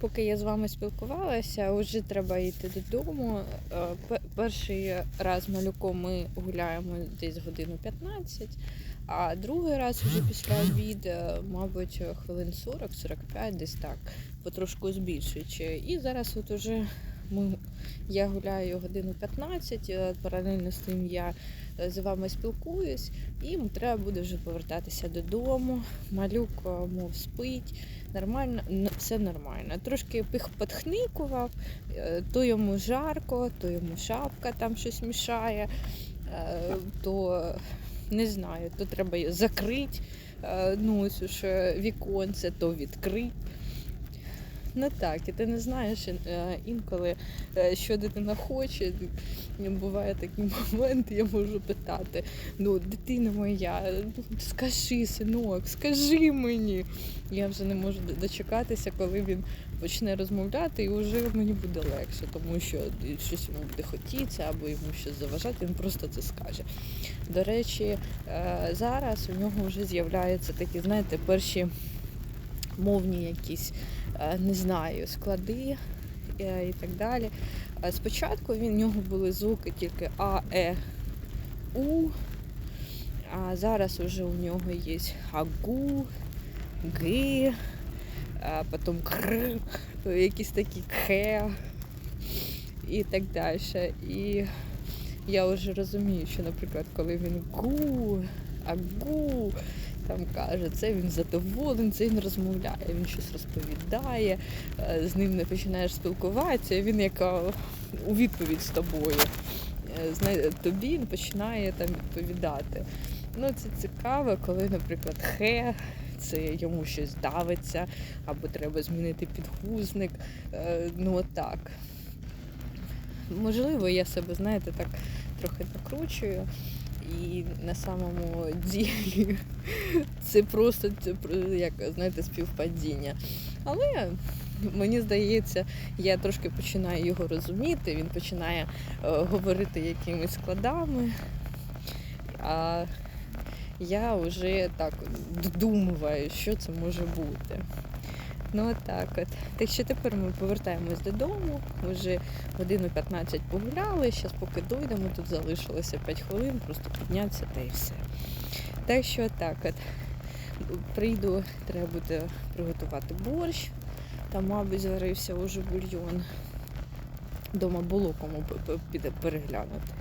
поки я з вами спілкувалася, вже треба йти додому. Е, Перший раз малюком ми гуляємо десь годину 15, а другий раз вже після обіду, мабуть, хвилин 40-45, десь так, потрошку збільшуючи. І зараз от уже ми, я гуляю годину 15, е, паралельно з тим я е, з вами спілкуюсь, і треба буде вже повертатися додому. Малюк, е, мов спить, нормально, все нормально. Трошки е, то йому жарко, то йому шапка там щось мішає, то не знаю, то треба закрити, ну ось віконце, то відкрити. Ну так, і ти не знаєш е, інколи, е, що дитина хоче. Буває такий момент, я можу питати: ну, дитина моя, скажи, синок, скажи мені. Я вже не можу дочекатися, коли він почне розмовляти, і вже мені буде легше, тому що щось йому буде хотітися або йому щось заважати, він просто це скаже. До речі, е, зараз у нього вже з'являються такі, знаєте, перші мовні якісь, е, не знаю, склади е, і так далі. Е, Спочатку в нього були звуки тільки А, Е, У, а зараз вже у нього є агу, ги, а потім кр, якісь такі кхе і так далі. І я вже розумію, що, наприклад, коли він гу, агу, там каже, це він задоволений, це він розмовляє, він щось розповідає, е, з ним не починаєш спілкуватися, він як е, у відповідь з тобою. Е, тобі він починає там відповідати. Ну, це цікаво, коли, наприклад, хе, це йому щось давиться, або треба змінити підгузник. Ну, отак. Можливо, я себе, знаєте, так трохи накручую. І на самому ділі це просто це, як знаєте, співпадіння. Але мені здається, я трошки починаю його розуміти, він починає е, говорити якимись складами. А я вже так додумуваю, що це може бути. Ну от так от. Так що тепер ми повертаємось додому. Ми Вже годину 15 погуляли. Зараз поки дойдемо, тут залишилося 5 хвилин, просто піднятися та і все. Так що так от. Прийду, треба буде приготувати борщ. Там, мабуть, зварився уже бульйон. Дома було кому переглянути.